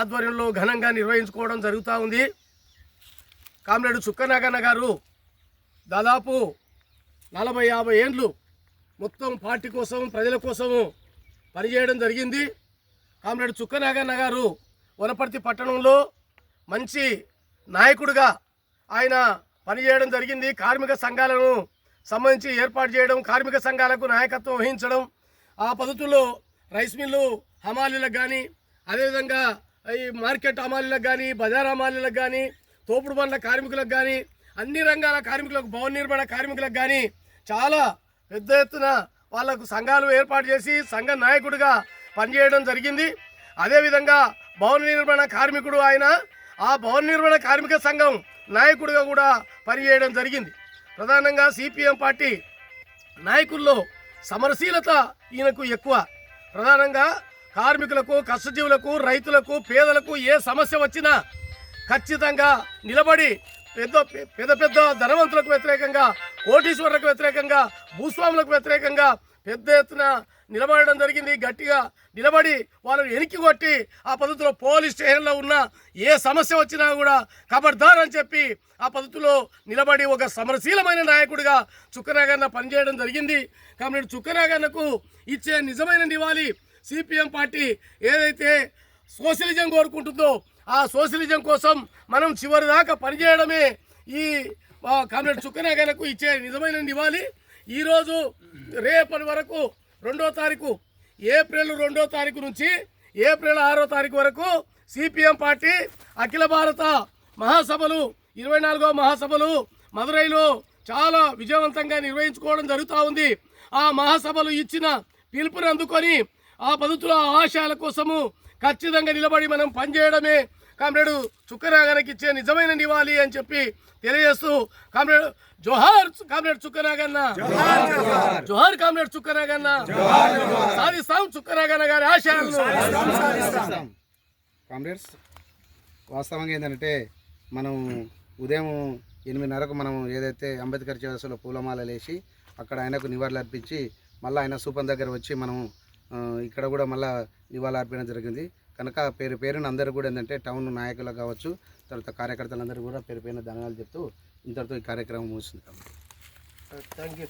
ఆధ్వర్యంలో ఘనంగా నిర్వహించుకోవడం జరుగుతూ ఉంది. కామ్రేడు చుక్కనాగన్న గారు దాదాపు నలభై యాభై ఏండ్లు మొత్తం పార్టీ కోసం ప్రజల కోసము పనిచేయడం జరిగింది. కామ్రేడ్ చుక్కనాగన్న గారు వనపర్తి పట్టణంలో మంచి నాయకుడిగా ఆయన పనిచేయడం జరిగింది. కార్మిక సంఘాలను సంబంధించి ఏర్పాటు చేయడం కార్మిక సంఘాలకు నాయకత్వం వహించడం ఆ పద్ధతుల్లో రైస్ మిల్లు హమాలీలకు కానీ అదేవిధంగా ఈ మార్కెట్ హమాలీలకు కానీ బజార్ హమాలీలకు కానీ తోపుడు బండ్ల కార్మికులకు కానీ అన్ని రంగాల కార్మికులకు భవన నిర్మాణ కార్మికులకు కానీ చాలా పెద్ద ఎత్తున వాళ్ళకు సంఘాలు ఏర్పాటు చేసి సంఘ నాయకుడిగా పనిచేయడం జరిగింది. అదేవిధంగా భవన నిర్మాణ కార్మికుడు ఆయన ఆ భవన నిర్మాణ కార్మిక సంఘం నాయకుడిగా కూడా పనిచేయడం జరిగింది. ప్రధానంగా సిపిఎం పార్టీ నాయకుల్లో సమరశీలత ఈయనకు ఎక్కువ. ప్రధానంగా కార్మికులకు కష్టజీవులకు రైతులకు పేదలకు ఏ సమస్య వచ్చినా ఖచ్చితంగా నిలబడి పెద్ద పెద్ద పెద్ద ధనవంతులకు వ్యతిరేకంగా కోటీశ్వరులకు వ్యతిరేకంగా భూస్వాములకు వ్యతిరేకంగా పెద్ద ఎత్తున నిలబడడం జరిగింది. గట్టిగా నిలబడి వాళ్ళని వెనక్కి కొట్టి ఆ పద్ధతిలో పోలీస్ స్టేషన్లో ఉన్న ఏ సమస్య వచ్చినా కూడా ఖబర్దార్ అని చెప్పి ఆ పద్ధతిలో నిలబడి ఒక సమరశీలమైన నాయకుడిగా చుక్కనాగన్న పనిచేయడం జరిగింది. కాబట్టి చుక్కనాగన్నకు ఇచ్చే నిజమైన నివాళి సిపిఎం పార్టీ ఏదైతే సోషలిజం కోరుకుంటుందో ఆ సోషలిజం కోసం మనం చివరి దాకా పనిచేయడమే ఈ కామ్రేడ్ చుక్కనాగనకు ఇచ్చే నిజమైన నివాళి. ఈరోజు రేపటి వరకు రెండో తారీఖు ఏప్రిల్ రెండో తారీఖు నుంచి ఏప్రిల్ ఆరో తారీఖు వరకు సిపిఎం పార్టీ అఖిల భారత మహాసభలు ఇరవై నాలుగో మహాసభలు మదురైలో చాలా విజయవంతంగా నిర్వహించుకోవడం జరుగుతూ ఉంది. ఆ మహాసభలు ఇచ్చిన పిలుపుని అందుకొని ఆ పద్ధతిలో ఆ ఆశయాల కోసము ఖచ్చితంగా నిలబడి మనం పనిచేయడమే. కామ్రేడు చుక్కనాగనకి ఇచ్చే నిజమైన నివాళి అని చెప్పి తెలియజేస్తూ కామ్రేడ్ జోహార్ కామ్రేడ్ చుక్కనాగన్న. జోహార్ కామ్రేడ్ చుక్కనాగన్న. సాధిస్తాం చుక్కనాగన్న గారి ఆశయాలను. కామ్రేడ్స్ వాస్తవంగా ఏంటంటే మనం ఉదయం ఎనిమిదిన్నరకు మనం ఏదైతే అంబేద్కర్ చౌరస్సులో పూలమాల వేసి అక్కడ ఆయనకు నివాళులు అర్పించి మళ్ళీ ఆయన సూపర్ దగ్గర వచ్చి మనం ఇక్కడ కూడా మళ్ళీ నివాళులు అర్పించడం జరిగింది. కనుక పేరు పేరున అందరూ కూడా ఏంటంటే టౌన్ నాయకులు కావచ్చు తర్వాత కార్యకర్తలందరూ కూడా పేరు పైన ధనాలు చెప్తూ ఇంతటితో ఈ కార్యక్రమం ముగిస్తుంది. Thank you